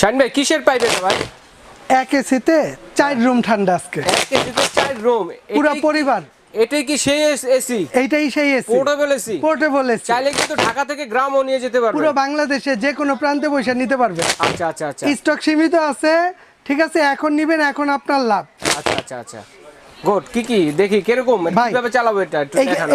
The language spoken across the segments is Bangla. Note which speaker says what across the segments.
Speaker 1: শাইন ভাই কিসের পাইপ এটা ভাই?
Speaker 2: এক এসিতে চার রুম ঠান্ডা আজকে।
Speaker 1: এক চার রুম।
Speaker 2: পুরো পরিবার।
Speaker 1: এটাই কি সেই এসি
Speaker 2: এইটাই সেই AC.
Speaker 1: Portable AC?
Speaker 2: Portable AC.
Speaker 1: চাইলে কিন্তু ঢাকা থেকে গ্রামও নিয়ে যেতে পারবে।
Speaker 2: পুরো বাংলাদেশে যে কোনো প্রান্তে বসে নিতে পারবে।
Speaker 1: আচ্ছা আচ্ছা আচ্ছা।
Speaker 2: স্টক সীমিত আছে ঠিক আছে এখন নিবেন এখন আপনার লাভ।
Speaker 1: আচ্ছা আচ্ছা আচ্ছা। গুড কি কি? দেখি কীরকম? কীভাবে চালাবো এটা?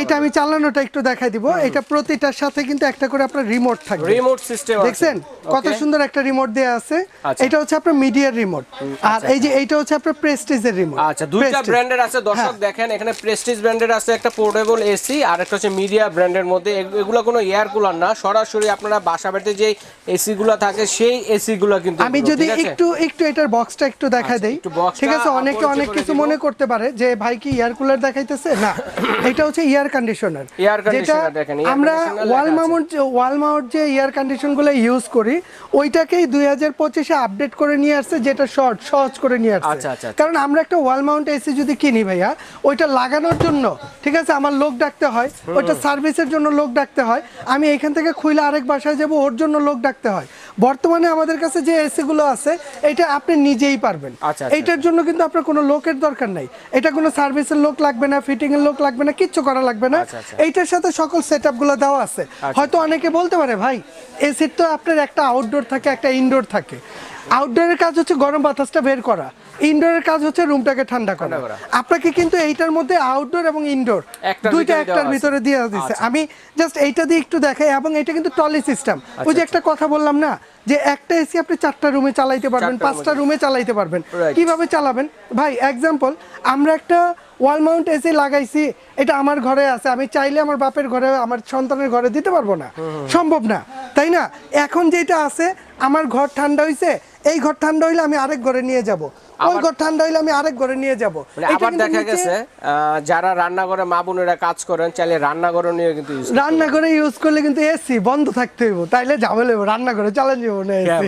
Speaker 2: এটা আমি চালানোটা একটু দেখাই দিব। এটা প্রতিটার সাথে কিন্তু একটা করে আপনার রিমোট থাকবে।
Speaker 1: রিমোট সিস্টেম
Speaker 2: দেখছেন? কত সুন্দর একটা রিমোট দেয়া আছে।
Speaker 1: আচ্ছা।
Speaker 2: এটা হচ্ছে আপনার মিডিয়ার রিমোট আর এই যে এইটা হচ্ছে আপনার প্রেস্টিজের রিমোট
Speaker 1: আচ্ছা দুইটা ব্র্যান্ডের আছে। দর্শক
Speaker 2: হ্যাঁ।
Speaker 1: দেখেন এখানে প্রেস্টিজ ব্র্যান্ডের আছে একটা পোর্টেবল এসি আর একটা হচ্ছে মিডিয়া ব্র্যান্ডের মধ্যে। এগ- এগুলো কোনো এয়ার কুলার না। সরাসরি আপনারা বাসা বাড়িতে যে এসি গুলো থাকে সেই এসি গুলো কিন্তু
Speaker 2: আমি যদি একটু একটু এটার বক্সটা একটু দেখা
Speaker 1: আচ্ছা,
Speaker 2: দেই। ঠিক আছে অনেকে অনেক কিছু মনে করতে পারে। যে ভাই কি এয়ার কুলার দেখাইতেছে? না এটা হচ্ছে এয়ার কন্ডিশনার
Speaker 1: দেখেন,
Speaker 2: আমরা ওয়াল মাউন্ট ওয়াল মাউন্ট যে এয়ার কন্ডিশনগুলো ইউজ করি ওইটাকেই দুই হাজার পঁচিশে আপডেট করে নিয়ে আসছে যেটা শর্ট সহজ করে নিয়ে আসছে।
Speaker 1: আচ্ছা, আচ্ছা, আচ্ছা।
Speaker 2: কারণ আমরা একটা ওয়াল মাউন্ট এসি যদি কিনি ভাইয়া ওইটা লাগানোর জন্য ঠিক আছে আমার লোক ডাকতে হয় ওইটা সার্ভিসের জন্য লোক ডাকতে হয় আমি এখান থেকে খুইলে আরেক বাসায় যাব ওর জন্য লোক ডাকতে হয়। বর্তমানে আমাদের কাছে যে এসি গুলো আছে এটা আপনি নিজেই পারবেন।
Speaker 1: আচ্ছা, আচ্ছা।
Speaker 2: এইটার জন্য কিন্তু আপনার কোনো লোকের দরকার নাই। এটা কোনো সার্ভিসের লোক লাগবে না ফিটিং এর লোক লাগবে না কিচ্ছু করা লাগবে না।
Speaker 1: আচ্ছা, আচ্ছা।
Speaker 2: এইটার সাথে সকল সেটগুলো দেওয়া আছে। হয়তো অনেকে বলতে পারে ভাই এসির তো আপনার একটা আউটডোর থাকে একটা ইনডোর থাকে। আউটডোরের কাজ হচ্ছে গরম বাতাসটা বের করা। ইনডোরের কাজ হচ্ছে রুমটাকে ঠান্ডা করা। আপনাকে কিন্তু এইটার মধ্যে আউটডোর এবং ইনডোর দুইটা একটার ভিতরে দিয়ে দিচ্ছে আমি জাস্ট এইটা দিয়ে একটু দেখাই এবং এটা কিন্তু টলি সিস্টেম ওই যে একটা কথা বললাম না যে একটা এসি আপনি চারটা রুমে চালাইতে পারবেন পাঁচটা রুমে চালাইতে পারবেন। কীভাবে চালাবেন? ভাই এক্সাম্পল আমরা একটা ওয়াল মাউন্ট এসি লাগাইছি এটা আমার ঘরে আছে। আমি চাইলে আমার বাপের ঘরে আমার সন্তানের ঘরে দিতে পারব না। সম্ভব না। তাই না? এখন যেটা আছে আমার ঘর ঠান্ডা হইছে এই ঘর ঠান্ডা হইলে আমি আরেক ঘরে নিয়ে যাব। ওই ঘর ঠান্ডা হইলে আমি আরেক ঘরে নিয়ে যাব।
Speaker 1: মানে আবার দেখা গেছে যারা রান্নাঘরে মা বোনেরা কাজ করেন চাইলে রান্নাঘরে নিয়ে কিন্তু
Speaker 2: রান্নাঘরে ইউজ করলে কিন্তু এসি বন্ধ থাকতে হইব। তাইলে ঝামেলা হইব রান্নাঘরে চালান যাব না
Speaker 1: হ্যাঁ
Speaker 2: এসি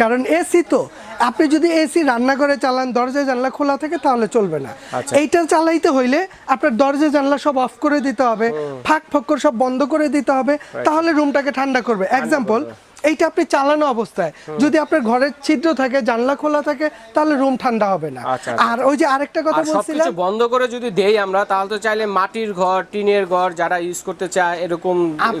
Speaker 2: কারণ এসি তো আপনি যদি এসি রান্নাঘরে চালান দরজা জানলা খোলা থাকে তাহলে চলবে না।
Speaker 1: আচ্ছা।
Speaker 2: এইটা চালাইতে হইলে আপনার দরজা জানলা সব অফ করে দিতে হবে ফাঁক ফক্কর সব বন্ধ করে দিতে হবে তাহলে রুমটাকে ঠান্ডা করবে। এক্সাম্পল এইটা আপনি চালানো অবস্থায়। যদি আপনার ঘরের ছিদ্র থাকে জানলা খোলা থাকে তাহলে রুম ঠান্ডা হবে না।
Speaker 1: আচ্ছা, আচ্ছা।
Speaker 2: আর ওই যে আরেকটা কথা বলছিলাম
Speaker 1: বন্ধ করে যদি দেই আমরা তাহলে তো চাইলে মাটির ঘর টিনের ঘর যারা ইউজ করতে চায় এরকম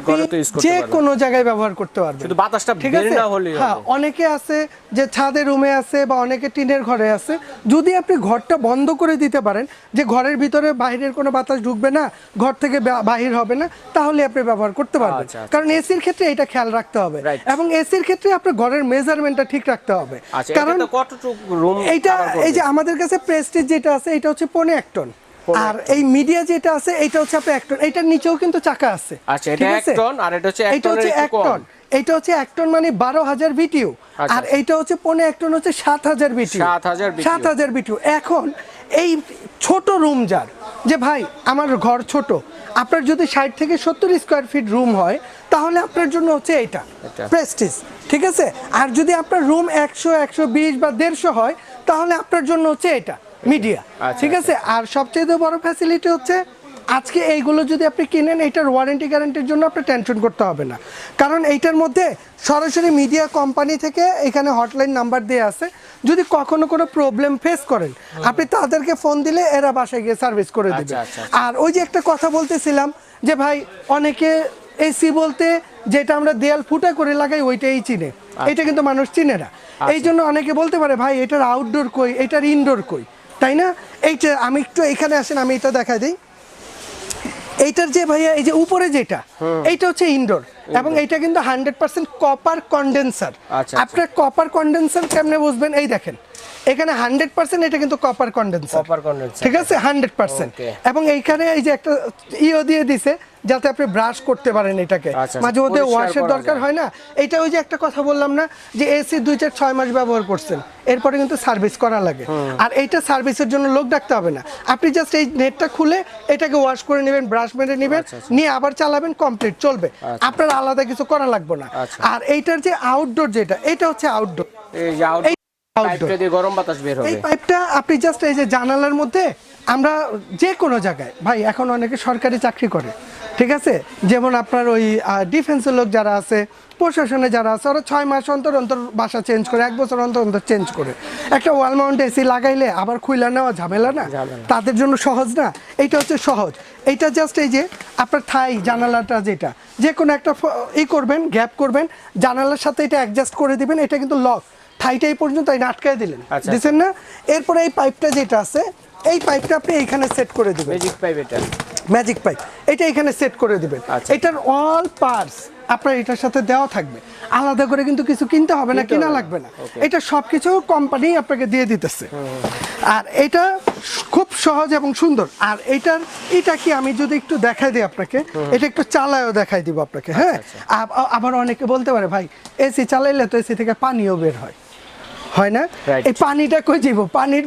Speaker 1: ঘরে তো ইউজ করতে
Speaker 2: যে কোনো জায়গায় ব্যবহার করতে পারবেন।
Speaker 1: শুধু বাতাসটা
Speaker 2: ঠিক আছে? হ্যাঁ অনেকে আছে যে ছাদের রুমে আছে বা অনেকে টিনের ঘরে আছে। যদি আপনি ঘরটা বন্ধ করে দিতে পারেন যে ঘরের ভিতরে বাইরের কোনো বাতাস ঢুকবে না ঘর থেকে বাহির হবে না তাহলে আপনি ব্যবহার করতে পারবেন।
Speaker 1: আচ্ছা।
Speaker 2: কারণ এসির ক্ষেত্রে এটা খেয়াল রাখতে হবে. এবং এসির ক্ষেত্রে আপনার ঘরের মেজারমেন্টটা ঠিক রাখতে হবে।
Speaker 1: আচ্ছা
Speaker 2: কারণ
Speaker 1: কতটুকু রুম
Speaker 2: এইটা এই যে আমাদের কাছে প্রেস্টিজ যেটা আছে এটা হচ্ছে পনে এক টন আর এই মিডিয়া যেটা আছে এটা হচ্ছে আপনার এক টন এটার নিচেও কিন্তু চাকা আছে।
Speaker 1: আচ্ছা, এটা এক? টন, আর এটা হচ্ছে টনের
Speaker 2: হচ্ছে এক টন এইটা হচ্ছে এক টন মানে বারো হাজার বিটিউ
Speaker 1: আচ্ছা,
Speaker 2: আর এইটা হচ্ছে পনে এক টন হচ্ছে সাত হাজার বিটিউ
Speaker 1: 7,000 BTU
Speaker 2: সাত হাজার বিটিউ এখন এই ছোট রুম যার যে ভাই আমার ঘর ছোট। আপনার যদি ষাট থেকে সত্তর স্কোয়ার ফিট রুম হয় তাহলে আপনার জন্য হচ্ছে এইটা।
Speaker 1: এটা।
Speaker 2: প্রেস্টিজ ঠিক আছে? আর যদি আপনার রুম একশো একশো বিশ বা দেড়শো হয় তাহলে আপনার জন্য হচ্ছে এটা মিডিয়া
Speaker 1: আচ্ছা,
Speaker 2: ঠিক আছে? আর সবচেয়ে বড় ফ্যাসিলিটি হচ্ছে আজকে এইগুলো যদি আপনি কিনেন এইটার ওয়ারেন্টি গ্যারান্টির জন্য আপনি টেনশন করতে হবে না। কারণ এইটার মধ্যে সরাসরি মিডিয়া কোম্পানি থেকে এখানে হটলাইন নাম্বার দিয়ে আছে। যদি কখনো কোনো প্রবলেম ফেস করেন আপনি তাদেরকে ফোন দিলে এরা বাসায় গিয়ে সার্ভিস করে দেবে।
Speaker 1: আচ্ছা, আচ্ছা।
Speaker 2: আর ওই যে একটা কথা বলতেছিলাম যে ভাই অনেকে এসি বলতে যেটা আমরা দেয়াল ফুটা করে লাগাই ওইটাই চিনে। এটা কিন্তু মানুষ চিনে না। এই জন্য অনেকে বলতে পারে ভাই এটার আউটডোর কই? এটার ইনডোর কই? তাই না? এইটা আমি একটু এখানে আসেন আমি এটা দেখা দিই। এইটার যে ভাইয়া এই যে উপরে যেটা এইটা হচ্ছে ইনডোর এবং এইটা কিন্তু হান্ড্রেড পার্সেন্ট কপার কন্ডেন্সার
Speaker 1: আচ্ছা,
Speaker 2: আপনার কপার কন্ডেন্সার কেমনে বুঝবেন? এই দেখেন এখানে হান্ড্রেড পার্সেন্ট এটা কিন্তু কপার কন্ডেন্সার
Speaker 1: কপার।
Speaker 2: ঠিক আছে? Hundred percent. এবং এইখানে এই যে একটা ইও দিয়ে দিছে যাতে আপনি ব্রাশ করতে পারেন এটাকে।
Speaker 1: আচ্ছা, আচ্ছা,
Speaker 2: মাঝে মধ্যে ওয়াশের দরকার হয় না? এটা ওই যে একটা কথা বললাম না যে এসি দুই চার ছয় মাস ব্যবহার করছেন। এরপরে কিন্তু সার্ভিস করা লাগে। আর এইটা সার্ভিসের জন্য লোক ডাকতে হবে না। আপনি জাস্ট এই নেটটা খুলে এটাকে ওয়াশ করে নেবেন ব্রাশ মেরে নেবেন
Speaker 1: আচ্ছা,
Speaker 2: নিয়ে আবার চালাবেন কমপ্লিট চলবে। আপনার আলাদা কিছু করা লাগবে না। আর এইটার যে আউটডোর যেটা এটা হচ্ছে আউটডোর
Speaker 1: গরম বাতাস বের
Speaker 2: এই পাইপটা আপনি জাস্ট এই যে জানালার মধ্যে আমরা যে কোনো জায়গায় ভাই এখন অনেকে সরকারি চাকরি করে। ঠিক আছে? যেমন আপনার ওই ডিফেন্সের লোক যারা আছে প্রশাসনে যারা আছে ওরা ছয় মাস অন্তর অন্তর বাসা চেঞ্জ করে এক বছর অন্তর অন্তর চেঞ্জ করে। একটা ওয়াল মাউন্ট এসি লাগাইলে আবার খুইলা নেওয়া ঝামেলা না? তাদের জন্য সহজ না? এইটা হচ্ছে সহজ। এইটা জাস্ট এই যে আপনার থাই জানালাটা যেটা যে কোনো একটা ই করবেন গ্যাপ করবেন জানালার সাথে এটা অ্যাডজাস্ট করে দিবেন এটা কিন্তু লক থাইটা এই পর্যন্ত এই আটকায় দিলেন।
Speaker 1: আচ্ছা।
Speaker 2: দিচ্ছেন না? এরপরে এই পাইপটা যেটা আছে এই পাইপটা আপনি এইখানে সেট করে দেবেন।
Speaker 1: ম্যাজিক পাইপ এটা।
Speaker 2: ম্যাজিক পাইপ এটা এখানে সেট করে দিবেন।
Speaker 1: আচ্ছা।
Speaker 2: এটার অল পার্টস আপনার এটার সাথে দেওয়া থাকবে। আলাদা করে কিন্তু কিছু কিনতে হবে না কিনা লাগবে না। এটা সবকিছু কোম্পানি আপনাকে দিয়ে দিতেছে। আর এটা খুব সহজ এবং সুন্দর। আর এটার এটা কি আমি যদি একটু দেখাই দিই আপনাকে? এটা একটু চালায়ও দেখাই দিব আপনাকে হ্যাঁ?
Speaker 1: আচ্ছা,
Speaker 2: আবার অনেকে বলতে পারে ভাই এসি চালাইলে তো এসি থেকে পানিও বের হয়। হয় না? এই পানিটা কই যাব পানির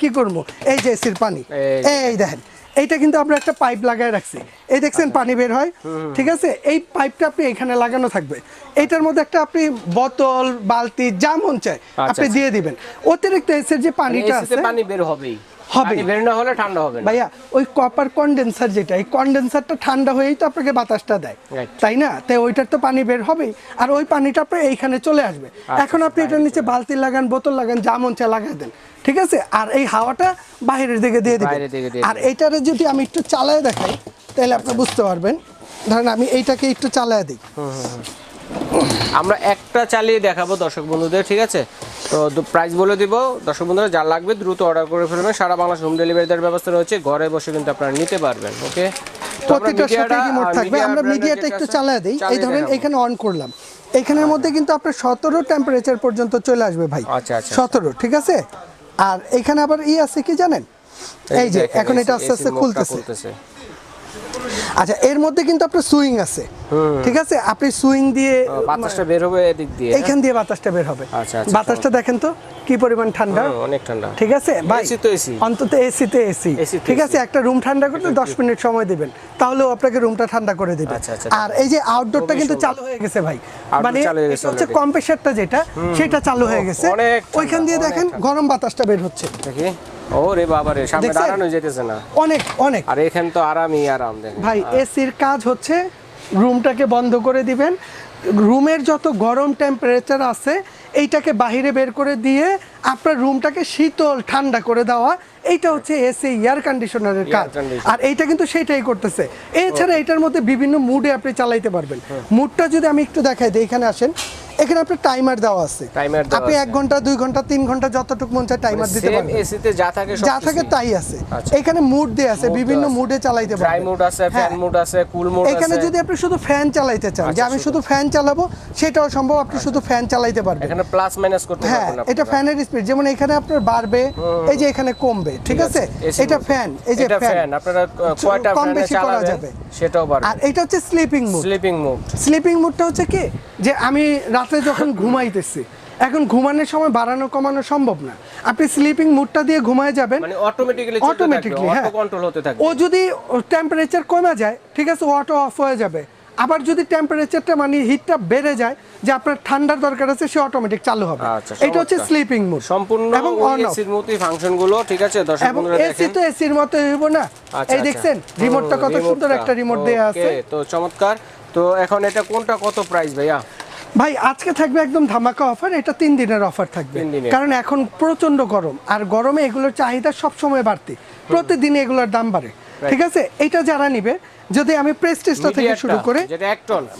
Speaker 2: কি করব? এই যে এসির পানি।
Speaker 1: এই
Speaker 2: দেখেন। এইটা কিন্তু আমরা একটা পাইপ লাগায় রাখছি। এই দেখছেন পানি বের হয়। ঠিক আছে? এই পাইপটা আপনি এখানে লাগানো থাকবে। এইটার মধ্যে একটা আপনি বোতল বালতি যা মন চায়
Speaker 1: আচ্ছা,
Speaker 2: আপনি দিয়ে দিবেন। অতিরিক্ত এসের যে পানিটা আছে
Speaker 1: পানি বের হবেই। বের না হলে ঠান্ডা হবে
Speaker 2: ভাইয়া ওই কপার কন্ডেন্সার যেটা এই কন্ডেন্সারটা ঠান্ডা হয়েই তো আপনাকে বাতাসটা দেয় তাই না? তাই ওইটার তো পানি বের হবেই আর ওই পানিটা আপনার এইখানে চলে আসবে। এখন আপনি এটার নিচে বালতি লাগান বোতল লাগান যা মন চায় লাগাই দেন ঠিক আছে? আর এই হাওয়াটা বাইরের দিকে দিয়ে দিবেন। আর এইটারে যদি আমি একটু চালায় দেখাই তাহলে আপনি বুঝতে পারবেন। ধরেন আমি এইটাকে একটু চালায় দিই।
Speaker 1: আমরা একটা চালিয়ে দেখাবো দর্শক বন্ধুদের ঠিক আছে? তো প্রাইস বলে দিব। দর্শক বন্ধুরা যা লাগবে দ্রুত অর্ডার করে ফেলবেন। সারা বাংলাদেশ হোম ডেলিভারি দেওয়ার ব্যবস্থা রয়েছে। ঘরে বসে কিন্তু আপনারা নিতে পারবেন ওকে?
Speaker 2: প্রত্যেকটার সাথে রিমোট থাকবে? আমরা মিডিয়াটা একটু চালায় দিই। এই ধরেন এখানে অন করলাম। এখানের মধ্যে কিন্তু আপনার সতেরো টেম্পারেচার পর্যন্ত চলে আসবে ভাই।
Speaker 1: আচ্ছা, আচ্ছা।
Speaker 2: সতেরো ঠিক আছে? আর এখানে আবার ই আছে কি জানেন? এই যে এখন এটা আস্তে আস্তে খুলতেছে। আচ্ছা এর মধ্যে কিন্তু আপনার সুইং আছে। ঠিক আছে? আপনি সুইং দিয়ে
Speaker 1: বাতাসটা বের হবে এদিক দিয়ে হ্যাঁ?
Speaker 2: এইখান দিয়ে বাতাসটা বের হবে।
Speaker 1: আচ্ছা, আচ্ছা,
Speaker 2: বাতাসটা দেখেন তো কি পরিমাণ ঠান্ডা।
Speaker 1: অনেক ঠান্ডা।
Speaker 2: ঠিক আছে? ভাই
Speaker 1: AC তো AC
Speaker 2: অন্তত এসি
Speaker 1: তো
Speaker 2: ঠিক আছে? একটা রুম ঠান্ডা করতে দশ মিনিট সময় দিবেন। তাহলেও আপনাকে রুমটা ঠান্ডা করে দিবে।
Speaker 1: আচ্ছা, আচ্ছা,
Speaker 2: আর এই যে আউটডোরটা কিন্তু চালু হয়ে গেছে ভাই। মানে হচ্ছে। কম্প্রেসারটা যেটা সেটা চালু হয়ে গেছে। ওইখান দিয়ে দেখেন গরম বাতাসটা বের হচ্ছে।
Speaker 1: দেখি। ও রে বাবা রে সামনে দাঁড়ানো যেতেছে না।
Speaker 2: অনেক অনেক।
Speaker 1: আর এখানে তো আরামই আরাম দেখেন।
Speaker 2: ভাই এসির কাজ হচ্ছে রুমটাকে বন্ধ করে দিবেন। রুমের যত গরম টেম্পারেচার আছে এইটাকে বাহিরে বের করে দিয়ে আপনার রুমটাকে শীতল ঠান্ডা করে দেওয়া এইটা হচ্ছে এসি এয়ার কন্ডিশনারের কাজ। আর এইটা কিন্তু সেটাই করতেছে। এছাড়া এটার মধ্যে বিভিন্ন মুডে আপনি চালাইতে পারবেন। মুডটা যদি আমি একটু দেখাই দিই এখানে আসেন। এখানে আপনার টাইমার দেওয়া আছে। আপনি
Speaker 1: আছে।
Speaker 2: ঘণ্টা ঘণ্টা ঘণ্টা যতটুকু মন চায় টাইমার দিতে
Speaker 1: সেম এসিতে যা থাকে
Speaker 2: যা থাকে তাই আছে।
Speaker 1: আচ্ছা।
Speaker 2: এখানে মুড দিয়ে আছে বিভিন্ন মুডে চালাইতে
Speaker 1: ড্রাই মুড আছে। ফ্যান মুড আছে কুল মুড
Speaker 2: এখানে যদি আপনি শুধু ফ্যান চালাইতে চান যে
Speaker 1: আচ্ছা,
Speaker 2: আমি
Speaker 1: শুধু।
Speaker 2: ফ্যান চালাবো সেটাও সম্ভব আপনি শুধু ফ্যান চালাইতে পারবেন।
Speaker 1: এখানে প্লাস মাইনাস করতে
Speaker 2: হ্যাঁ
Speaker 1: পারবেন
Speaker 2: এটা ফ্যানের স্পিড যেমন এখানে আপনার বাড়বে এই যে এখানে কমবে ঠিক আছে? এটা ফ্যান এই যে ফ্যান
Speaker 1: আপনারা কয়টা ফ্যানে চালাবেন। সেটাও
Speaker 2: আর এটা হচ্ছে sleeping mode
Speaker 1: sleeping mode
Speaker 2: sleeping মুডটা হচ্ছে কি? যে আমি রাতে যখন ঘুমাইতেছি এখন ঘুমানোর সময় বাড়ানো কমানো সম্ভব না। আপনি স্লিপিং মুডটা দিয়ে ঘুমায় যাবেন
Speaker 1: মানে অটোমেটিক্যালি
Speaker 2: অটোমেটিকলি হ্যাঁ।
Speaker 1: কন্ট্রোল হতে থাকবে।
Speaker 2: ও যদি টেম্পারেচার কমে যায় ঠিক আছে অটো অফ হয়ে যাবে। আবার যদি টেম্পারেচারটা মানে হিটটা বেড়ে যায় যে আপনার ঠান্ডার দরকার আছে সে অটোমেটিক চালু হবে।
Speaker 1: আচ্ছা,
Speaker 2: এটা হচ্ছে স্লিপিং মুড
Speaker 1: সম্পূর্ণ
Speaker 2: এবং
Speaker 1: এসির মতোই ফাংশনগুলো ঠিক আছে দর্শক বন্ধুরা
Speaker 2: এসি তো এসির মতো হইব না।
Speaker 1: আচ্ছা,
Speaker 2: এই
Speaker 1: আচ্ছা।
Speaker 2: দেখছেন রিমোটটা কত সুন্দর একটা রিমোট দেয়া আছে।
Speaker 1: তো চমৎকার। তো এখন এটা কোনটা কত প্রাইস ভাইয়া?
Speaker 2: ভাই আজকে থাকবে একদম ধামাকা অফার এটা তিন দিনের অফার থাকবে। কারণ এখন প্রচণ্ড গরম আর গরমে এগুলোর চাহিদা সব সময় বাড়তি প্রতিদিন এগুলোর দাম বাড়ে। ঠিক আছে? এটা যারা নিবে যদি আমি প্রেস্টিজটা থেকে শুরু করে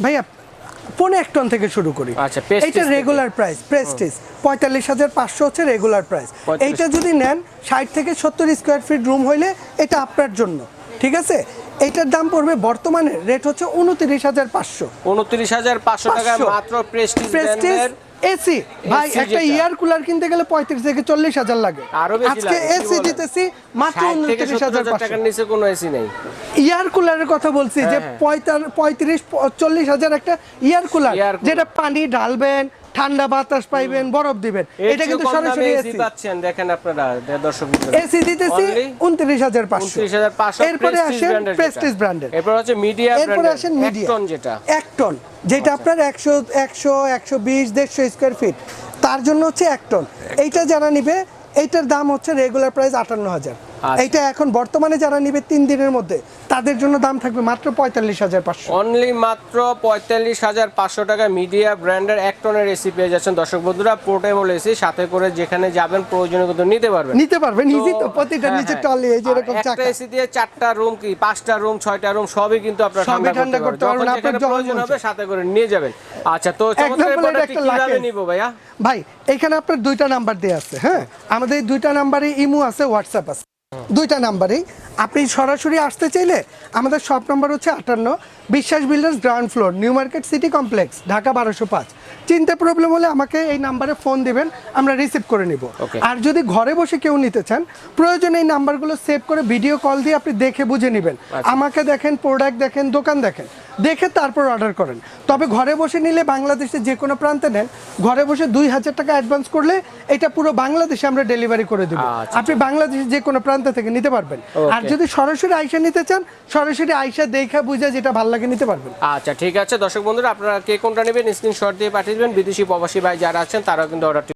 Speaker 2: ভাইয়া পৌনে এক টন থেকে শুরু করি। এইটা রেগুলার প্রাইস প্রেস্টিজ পঁয়তাল্লিশ হাজার পাঁচশো হচ্ছে রেগুলার প্রাইস
Speaker 1: 45
Speaker 2: এইটা যদি নেন ষাট থেকে সত্তর স্কোয়ার ফিট রুম হইলে এটা আপনার জন্য। ঠিক আছে? এইটার দাম পড়বে বর্তমানে রেট হচ্ছে উনত্রিশ হাজার পাঁচশো।
Speaker 1: উনত্রিশ হাজার পাঁচশো টাকা মাত্র প্রেস্টিজ
Speaker 2: এসি ভাই একটা। ইয়ার কুলার কিনতে গেলে পঁয়ত্রিশ থেকে চল্লিশ হাজার লাগে। আজকে এসি? দিতেছি মাত্র উনত্রিশ হাজার
Speaker 1: টাকার নিচে কোনো এসি নেই।
Speaker 2: ইয়ার কুলারের কথা বলছি যে
Speaker 1: হ্যাঁ।
Speaker 2: পঁয়তার- পঁয়ত্রিশ চল্লিশ হাজার একটা ইয়ার কুলার যেটা পানি ঢালবেন ঠান্ডা বাতাস পাইবেন বরফ দিবেন। এটা কিন্তু সরাসরি
Speaker 1: এসি। পাচ্ছেন দেখেন আপনারা দর্শক
Speaker 2: এসি দিতেছি
Speaker 1: Only
Speaker 2: উনত্রিশ হাজার পাঁচশো।
Speaker 1: উনত্রিশ হাজার পাঁচশো
Speaker 2: এরপরে আসেন প্রেস্টিজ ব্র্যান্ডের
Speaker 1: এরপর হচ্ছে মিডিয়া
Speaker 2: এরপরে আসেন মিডিয়া
Speaker 1: টন যেটা।
Speaker 2: এক টন যেটা আপনার একশো একশো একশো বিশ দেড়শো স্কোয়ার ফিট তার জন্য হচ্ছে এক টন এইটা যারা নিবে এইটার দাম হচ্ছে রেগুলার প্রাইস আটান্ন হাজার।
Speaker 1: আচ্ছা।
Speaker 2: এইটা এখন বর্তমানে যারা নিবে তিন দিনের মধ্যে। তাদের জন্য দাম থাকবে মাত্র পঁয়তাল্লিশ হাজার পাঁচশো।
Speaker 1: অনলি মাত্র পঁয়তাল্লিশ হাজার পাঁচশো টাকা মিডিয়া ব্র্যান্ডের এক টনের এসি পেয়ে যাচ্ছেন। দর্শক বন্ধুরা পোর্টেবল এসি সাথে করে যেখানে যাবেন প্রয়োজনীয় কিন্তু নিতে পারবেন।
Speaker 2: নিতে পারবেন ইজি তো প্রতিটা
Speaker 1: হ্যাঁ,
Speaker 2: নিচে
Speaker 1: হ্যাঁ।
Speaker 2: টলি এই যে এরকম চাকা।
Speaker 1: এসি দিয়ে চারটা রুম কি? পাঁচটা রুম ছয়টা রুম সবই কিন্তু আপনার
Speaker 2: সবই
Speaker 1: ঠান্ডা করতে পারবেন
Speaker 2: আপনার
Speaker 1: প্রয়োজন হবে সাথে করে নিয়ে যাবেন। আচ্ছা তো চমৎকার
Speaker 2: একটা
Speaker 1: কীভাবে। নিব ভাইয়া?
Speaker 2: ভাই এখানে আপনার দুইটা নাম্বার দেওয়া আছে হ্যাঁ? আমাদের দুইটা নাম্বারে ইমো আছে হোয়াটসঅ্যাপ আছে। দুইটা নাম্বারেই। আপনি সরাসরি আসতে চাইলে আমাদের শপ নাম্বার হচ্ছে আটান্ন Biswas Builders ground floor New Market City Complex Dhaka বারোশো পাঁচ। চিনতে প্রবলেম হলে আমাকে এই নাম্বারে ফোন দিবেন আমরা রিসিভ করে নিব। আর যদি ঘরে বসে কেউ নিতে চান প্রয়োজন এই নাম্বারগুলো সেভ করে ভিডিও কল দিয়ে আপনি দেখে বুঝে নেবেন। আমাকে দেখেন প্রোডাক্ট দেখেন দোকান দেখেন। দেখে তারপর অর্ডার করেন। তবে ঘরে বসে নিলে বাংলাদেশে যে কোনো প্রান্তে নেন। ঘরে বসে দুই হাজার টাকা অ্যাডভান্স করলে এটা পুরো বাংলাদেশে আমরা ডেলিভারি করে দিব।
Speaker 1: আচ্ছা।
Speaker 2: আপনি বাংলাদেশের যে কোনো প্রান্ত থেকে নিতে পারবেন। আর যদি সরাসরি আইসা নিতে চান সরাসরি আইসা দেখা বুঝে যেটা ভালো লাগে নিতে পারবেন।
Speaker 1: আচ্ছা ঠিক আছে। দর্শক বন্ধুরা আপনারা কে কোনটা নেবেন স্ক্রিনশট দিয়ে পাঠিয়ে দেবেন। বিদেশি প্রবাসী ভাই যারা আছেন তারাও কিন্তু অর্ডারটি